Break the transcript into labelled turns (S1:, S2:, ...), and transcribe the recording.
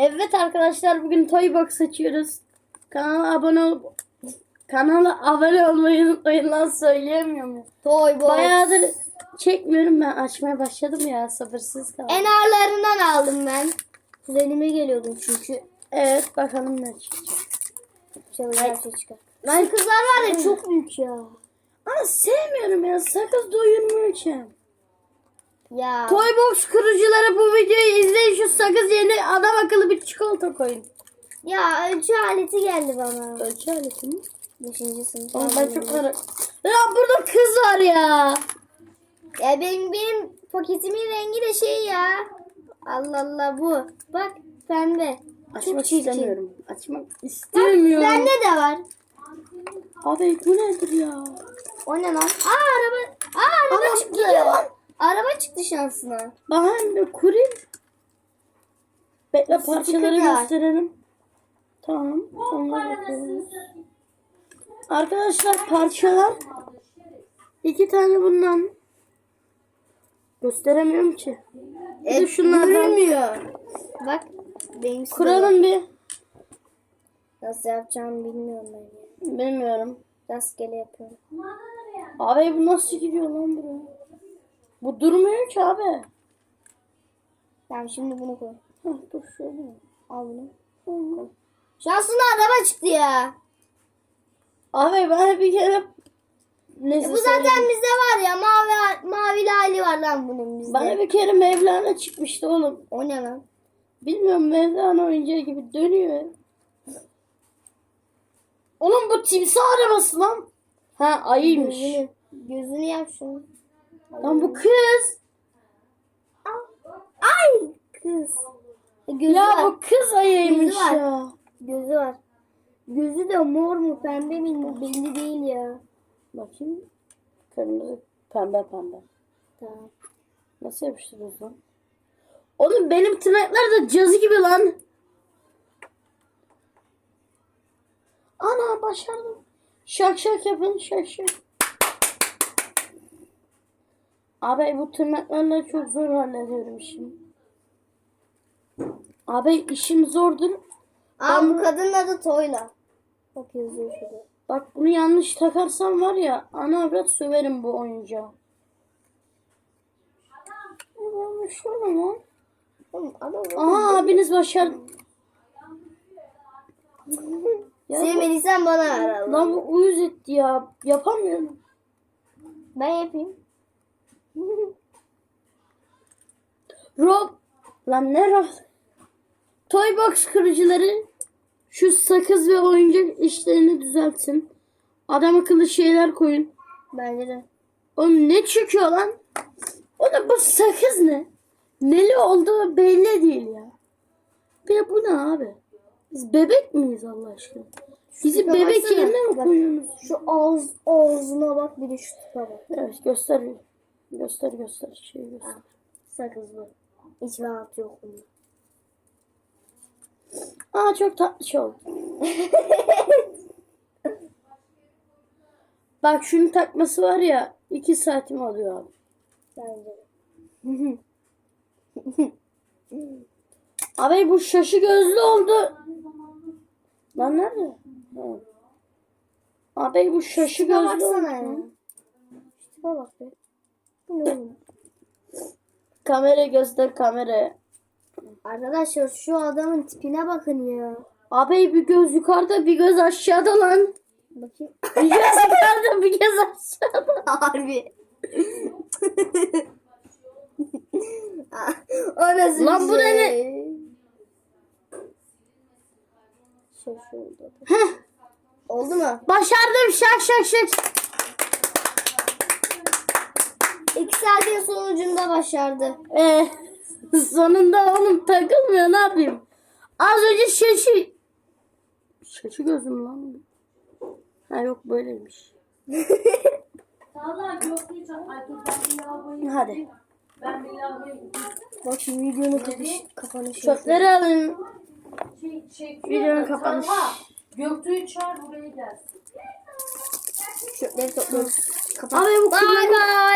S1: Evet arkadaşlar bugün Toy Box açıyoruz. Kanala abone ol kanala abone olmayı unutmayın lan söyleyemiyorum ya.
S2: Toy box.
S1: Bayağıdır çekmiyorum ben açmaya başladım ya sabırsız kaldım.
S2: En ağırlarından aldım ben. Kuzenime geliyordum çünkü.
S1: Evet bakalım ne çıkacak.
S2: Bir şey çıkar. Lan kızlar var ya çok büyük ya.
S1: Ama sevmiyorum ya sakız doyurmuyor ki.
S2: Ya.
S1: Toy Box kurucuları bu videoyu izleyin şu sakız yerine adam akıllı bir çikolata koyun.
S2: Ya ölçü aleti geldi bana.
S1: Ölçü aleti mi?
S2: Beşinci sınıf.
S1: Oğlum ben çok merak Ya burada kız var ya.
S2: Ya benim, benim paketimin rengi de şey ya. Allah Allah bu. Bak pembe.
S1: Açmak
S2: çirkin.
S1: istemiyorum. Açmak istemiyorum.
S2: Bende de var.
S1: Abi bu nedir ya?
S2: O ne lan? Aa araba. Aa araba
S1: Ama
S2: çıktı.
S1: gidiyor.
S2: Araba çıktı şansına.
S1: Ben de kurayım. Bekle parçaları
S2: var.
S1: gösterelim. Tamam. Arkadaşlar parçalar. iki tane bundan. Gösteremiyorum ki. Bir de şunlardan.
S2: Görünmüyor. Bak. Benim
S1: Kuralım bir.
S2: Nasıl yapacağımı bilmiyorum ben ya.
S1: Bilmiyorum.
S2: Rastgele yapıyorum.
S1: Abi bu nasıl gidiyor lan buraya? Bu durmuyor ki abi.
S2: Tamam şimdi bunu koy.
S1: Heh, dur şöyle.
S2: Al bunu.
S1: Hı.
S2: Şansına araba çıktı ya.
S1: Abi ben bir kere Neyse,
S2: E bu zaten bizde var ya. Mavi mavi hali var lan bunun bizde.
S1: Bana bir kere Mevlana çıkmıştı oğlum.
S2: O ne lan?
S1: Bilmiyorum Mevlana oyuncağı gibi dönüyor. Oğlum bu timsah arabası lan. Ha ayıymış.
S2: Gözünü, gözünü yap şunu.
S1: Lan bu kız.
S2: Ay kız. E, Gözü
S1: Ya
S2: var.
S1: bu kız ayıymış
S2: Gözü var.
S1: ya.
S2: Gözü var. Gözü de mor mu pembe mi belli değil ya.
S1: Bakayım. Kırmızı pembe pembe.
S2: Tamam.
S1: Nasıl yapıştırıyoruz lan? Oğlum benim tırnaklar da cazı gibi lan. Ana başardım. Şak şak yapın şak şak. Abi bu tırnaklarla çok zor hallediyorum işimi. Abi işim zordur.
S2: Aa bu kadının adı Toyla. Bak yazıyor şurada.
S1: Bak bunu yanlış takarsam var ya ana avrat söverim bu oyuncağı. Abi şöyle lan.
S2: Oğlum adam
S1: Aha abiniz bu-
S2: Sevmediysen bana Allah.
S1: Lan bu uyuz etti ya. Yapamıyorum.
S2: Ben yapayım.
S1: Rob. Lan ne Rob? Toybox kurucuları şu sakız ve oyuncak işlerini düzeltsin. Adam akıllı şeyler koyun.
S2: Bence de.
S1: Oğlum ne çıkıyor lan? O da bu sakız ne? Neli olduğu belli değil ya. Bir de bu ne abi? Biz bebek miyiz Allah aşkına? Bizi
S2: tipe
S1: bebek
S2: baksana.
S1: yerine mi koyuyorsunuz?
S2: Şu ağız ağzına bak bir de şu tipe bak.
S1: Evet göster. Göster göster. Şey göster.
S2: Sakız bu. Hiç rahat yok bunda.
S1: Aa çok tatlı oldu. Bak şunu takması var ya iki saatim alıyor abi.
S2: Bence de.
S1: Abi bu şaşı gözlü oldu. Lan nerede? Ha. Abi bu şaşı
S2: Tipe
S1: gözlü
S2: baksana ya.
S1: oldu.
S2: Şu tipe bak be. Bu ne oğlum?
S1: Kamera göster kameraya.
S2: Arkadaşlar şu adamın tipine bakın ya.
S1: Abi bir göz yukarıda bir göz aşağıda lan.
S2: Bakayım.
S1: Bir göz yukarıda bir göz aşağıda.
S2: Harbi. o nasıl
S1: Lan bu ne
S2: şey? Şaşırdım.
S1: Heh,
S2: Oldu mu?
S1: başardım şak şak şak.
S2: İki saatin sonucunda başardı.
S1: Ee, sonunda oğlum takılmıyor ne yapayım? Az önce şaşı... Şaşı gözüm lan. Ha yok böyleymiş. Hadi.
S2: Bak şimdi videonun kapış, kapanışı.
S1: Çöpleri alın.
S3: Şey, şey,
S1: Videonun kapanışı.
S3: Göktuğ'u çağır buraya gelsin.
S2: Çöpleri topluyoruz.
S1: Abi bu
S2: Bye bye.